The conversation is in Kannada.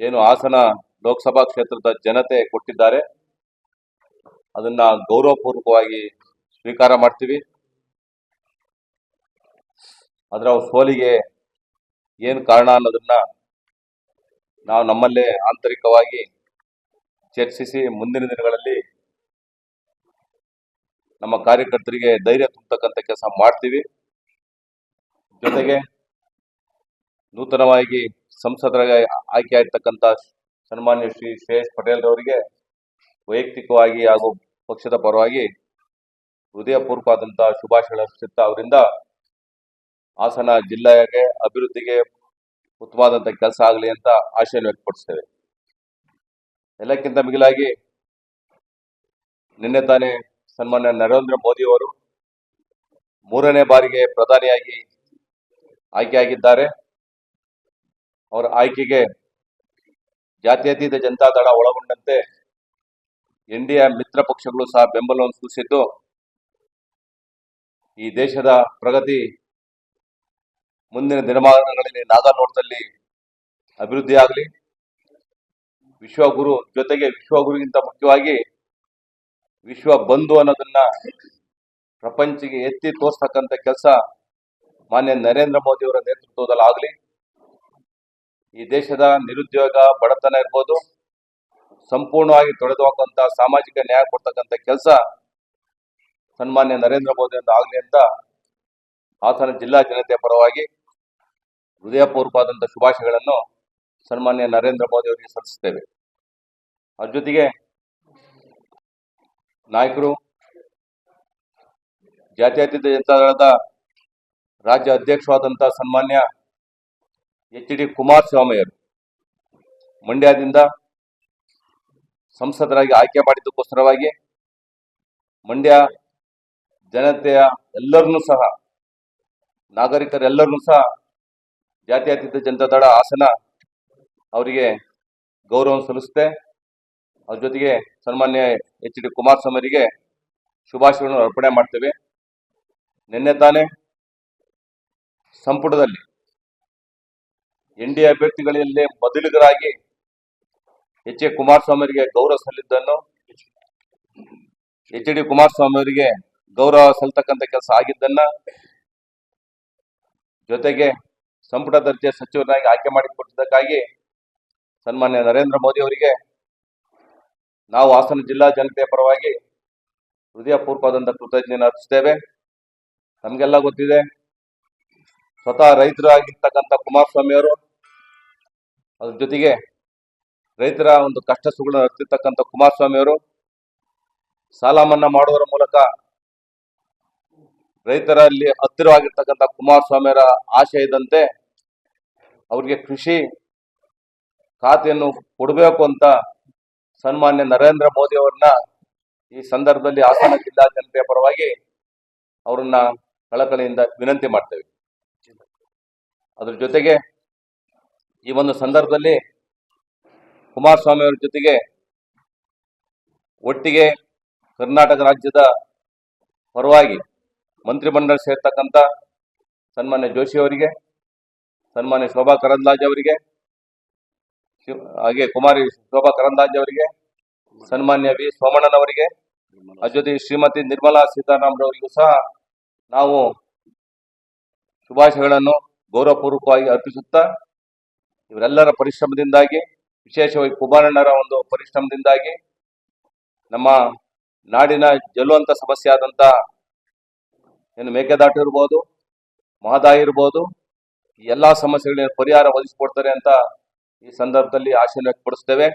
ಏನು ಹಾಸನ ಲೋಕಸಭಾ ಕ್ಷೇತ್ರದ ಜನತೆ ಕೊಟ್ಟಿದ್ದಾರೆ. ಅದನ್ನ ಗೌರವಪೂರ್ವಕವಾಗಿ ಸ್ವೀಕಾರ ಮಾಡ್ತೀವಿ. ಅದರ ಸೋಲಿಗೆ ಏನು ಕಾರಣ ಅನ್ನೋದನ್ನ ನಾವು ನಮ್ಮಲ್ಲೇ ಆಂತರಿಕವಾಗಿ ಚರ್ಚಿಸಿ ಮುಂದಿನ ದಿನಗಳಲ್ಲಿ ನಮ್ಮ ಕಾರ್ಯಕರ್ತರಿಗೆ ಧೈರ್ಯ ತುಂಬತಕ್ಕಂಥ ಕೆಲಸ ಮಾಡ್ತೀವಿ. ಜೊತೆಗೆ ನೂತನವಾಗಿ ಸಂಸದರಾಗಿ ಆಯ್ಕೆ ಆಗಿರ್ತಕ್ಕಂಥ ಸನ್ಮಾನ್ಯ ಶ್ರೀ ಶ್ರೇಯಸ್ ಪಟೇಲ್ ಅವರಿಗೆ ವೈಯಕ್ತಿಕವಾಗಿ ಹಾಗೂ ಪಕ್ಷದ ಪರವಾಗಿ ಹೃದಯಪೂರ್ವಕವಾದಂತಹ ಶುಭಾಶಯಗಳು ಅರ್ಪಿಸುತ್ತಾ ಅವರಿಂದ ಹಾಸನ ಜಿಲ್ಲೆಗೆ ಅಭಿವೃದ್ಧಿಗೆ ಉತ್ತಮವಾದಂಥ ಕೆಲಸ ಆಗಲಿ ಅಂತ ಆಶಯ ವ್ಯಕ್ತಪಡಿಸ್ತೇವೆ. ಎಲ್ಲಕ್ಕಿಂತ ಮಿಗಿಲಾಗಿ ನಿನ್ನೆ ತಾನೇ ಸನ್ಮಾನ್ಯ ನರೇಂದ್ರ ಮೋದಿ ಅವರು ಮೂರನೇ ಬಾರಿಗೆ ಪ್ರಧಾನಿಯಾಗಿ ಆಯ್ಕೆಯಾಗಿದ್ದಾರೆ ಅವರ ಆಯ್ಕೆಗೆ ಜಾತ್ಯತೀತ ಜನತಾದಳ ಒಳಗೊಂಡಂತೆ ಎನ್ ಡಿ ಮಿತ್ರ ಪಕ್ಷಗಳು ಸಹ ಬೆಂಬಲವನ್ನು ಸೂಚಿಸಿದ್ದು, ಈ ದೇಶದ ಪ್ರಗತಿ ಮುಂದಿನ ದಿನಮಾನಗಳಲ್ಲಿ ನಾಗಾನೋಟದಲ್ಲಿ ಅಭಿವೃದ್ಧಿಯಾಗಲಿ ವಿಶ್ವಗುರು ಜೊತೆಗೆ ವಿಶ್ವಗುರುಗಿಂತ ಮುಖ್ಯವಾಗಿ ವಿಶ್ವ ಬಂಧು ಅನ್ನೋದನ್ನ ಪ್ರಪಂಚಕ್ಕೆ ಎತ್ತಿ ತೋರಿಸ್ತಕ್ಕಂಥ ಕೆಲಸ ಮಾನ್ಯ ನರೇಂದ್ರ ಮೋದಿಯವರ ನೇತೃತ್ವದಲ್ಲಿ ಆಗಲಿ ಈ ದೇಶದ ನಿರುದ್ಯೋಗ ಬಡತನ ಇರ್ಬೋದು, ಸಂಪೂರ್ಣವಾಗಿ ತೊಡೆದು ಹಾಕುವಂತ ಸಾಮಾಜಿಕ ನ್ಯಾಯ ಕೊಡ್ತಕ್ಕಂಥ ಕೆಲಸ ಸನ್ಮಾನ್ಯ ನರೇಂದ್ರ ಮೋದಿ ಅಂತ ಆಗಲಿ ಅಂತ ಹಾಸನ ಜಿಲ್ಲಾ ಜನತೆಯ ಪರವಾಗಿ ಹೃದಯಪೂರ್ವಕವಾದಂಥ ಶುಭಾಶಯಗಳನ್ನು ಸನ್ಮಾನ್ಯ ನರೇಂದ್ರ ಮೋದಿ ಅವರಿಗೆ ಸಲ್ಲಿಸುತ್ತೇವೆ. ಅದ್ರ ಜೊತೆಗೆ ನಾಯಕರು, ಜಾತ್ಯತೀತ ಜನತಾದಳದ ರಾಜ್ಯ ಅಧ್ಯಕ್ಷವಾದಂಥ ಸನ್ಮಾನ್ಯ ಎಚ್ ಡಿ ಕುಮಾರಸ್ವಾಮಿಯವರು ಮಂಡ್ಯದಿಂದ ಸಂಸದರಾಗಿ ಆಯ್ಕೆ ಮಾಡಿದ್ದಕ್ಕೋಸ್ಕರವಾಗಿ ಮಂಡ್ಯ ಜನತೆಯ ಎಲ್ಲರನ್ನೂ ಸಹ, ನಾಗರಿಕರೆಲ್ಲರನ್ನೂ ಸಹ ಜಾತ್ಯತೀತ ಜನತಾದಳ ಹಾಸನ ಅವರಿಗೆ ಗೌರವ ಸಲ್ಲಿಸುತ್ತೆ. ಅವ್ರ ಜೊತೆಗೆ ಸನ್ಮಾನ್ಯ ಎಚ್ ಡಿ ಕುಮಾರಸ್ವಾಮಿ ಅವರಿಗೆ ಶುಭಾಶಯಗಳನ್ನು ಅರ್ಪಣೆ ಮಾಡ್ತೇವೆ. ನಿನ್ನೆ ತಾನೇ ಸಂಪುಟದಲ್ಲಿ ಎನ್ ಡಿ ಅಭ್ಯರ್ಥಿಗಳಲ್ಲಿ ಮೊದಲಿಗರಾಗಿ ಎಚ್ ಎ ಕುಮಾರಸ್ವಾಮಿ ಗೌರವ ಸಲ್ಲಿದ್ದನ್ನು ಎಚ್ ಡಿ ಕುಮಾರಸ್ವಾಮಿ ಅವರಿಗೆ ಗೌರವ ಸಲ್ತಕ್ಕಂಥ ಕೆಲಸ ಆಗಿದ್ದನ್ನ ಜೊತೆಗೆ ಸಂಪುಟ ದರ್ಜೆ ಸಚಿವರನ್ನಾಗಿ ಆಯ್ಕೆ ಮಾಡಿಕೊಟ್ಟಿದ್ದಕ್ಕಾಗಿ ಸನ್ಮಾನ್ಯ ನರೇಂದ್ರ ಮೋದಿ ಅವರಿಗೆ ನಾವು ಹಾಸನ ಜಿಲ್ಲಾ ಜನತೆಯ ಪರವಾಗಿ ಹೃದಯಪೂರ್ವಕವಾದಂಥ ಕೃತಜ್ಞತೆಯನ್ನು ಅರ್ಪಿಸ್ತೇವೆ ನಮಗೆಲ್ಲ ಗೊತ್ತಿದೆ, ಸ್ವತಃ ರೈತರಾಗಿರ್ತಕ್ಕಂಥ ಕುಮಾರಸ್ವಾಮಿ ಅವರು ಅದ್ರ ಜೊತೆಗೆ ರೈತರ ಒಂದು ಕಷ್ಟ ಸುಗಳನ್ನ ಅರ್ತಿರ್ತಕ್ಕಂಥ ಕುಮಾರಸ್ವಾಮಿಯವರು ಸಾಲ ಮನ್ನಾ ಮಾಡುವುದರ ಮೂಲಕ ರೈತರಲ್ಲಿ ಹತ್ತಿರವಾಗಿರ್ತಕ್ಕಂಥ ಕುಮಾರಸ್ವಾಮಿಯವರ ಆಶಯ ಇದ್ದಂತೆ ಅವರಿಗೆ ಕೃಷಿ ಖಾತೆಯನ್ನು ಕೊಡಬೇಕು ಅಂತ ಸನ್ಮಾನ್ಯ ನರೇಂದ್ರ ಮೋದಿ ಅವ್ರನ್ನ ಈ ಸಂದರ್ಭದಲ್ಲಿ ಹಾಸನ ಜಿಲ್ಲಾ ಜನತೆಯ ಪರವಾಗಿ ಅವರನ್ನ ಕಳಕಳಿಯಿಂದ ವಿನಂತಿ ಮಾಡ್ತೇವೆ. ಅದ್ರ ಜೊತೆಗೆ ಈ ಒಂದು ಸಂದರ್ಭದಲ್ಲಿ ಕುಮಾರಸ್ವಾಮಿ ಅವರ ಜೊತೆಗೆ ಒಟ್ಟಿಗೆ ಕರ್ನಾಟಕ ರಾಜ್ಯದ ಪರವಾಗಿ ಮಂತ್ರಿಮಂಡಲ ಸೇರ್ತಕ್ಕಂಥ ಸನ್ಮಾನ್ಯ ಜೋಶಿ ಅವರಿಗೆ, ಸನ್ಮಾನ್ಯ ಶೋಭಾ ಕರಂದಾಜ್ ಅವರಿಗೆ ಹಾಗೆ ಕುಮಾರಿ ಶೋಭಾ ಕರಂದಾಜ್ ಅವರಿಗೆ, ಸನ್ಮಾನ್ಯ ವಿ ಸೋಮಣ್ಣನವರಿಗೆ ಜೊತೆಗೆ ಶ್ರೀಮತಿ ನಿರ್ಮಲಾ ಸೀತಾರಾಮರವರಿಗೂ ಸಹ ನಾವು ಶುಭಾಶಯಗಳನ್ನು ಗೌರವಪೂರ್ವಕವಾಗಿ ಅರ್ಪಿಸುತ್ತಾ ಇವರೆಲ್ಲರ ಪರಿಶ್ರಮದಿಂದಾಗಿ, ವಿಶೇಷವಾಗಿ ಕುಮಾರಣ್ಣರ ಒಂದು ಪರಿಶ್ರಮದಿಂದಾಗಿ, ನಮ್ಮ ನಾಡಿನ ಜಲ್ಲುವಂತ ಸಮಸ್ಯೆ ಆದಂತ ಏನು ಮೇಕೆದಾಟು ಇರ್ಬೋದು, ಮಹದಾಯಿ ಇರ್ಬೋದು ಎಲ್ಲಾ ಸಮಸ್ಯೆಗಳಿಗೆ ಪರಿಹಾರ ಒದಗಿಸಿಕೊಡ್ತಾರೆ ಅಂತ ಈ ಸಂದರ್ಭದಲ್ಲಿ ಆಶಯ ವ್ಯಕ್ತಪಡಿಸ್ತೇವೆ.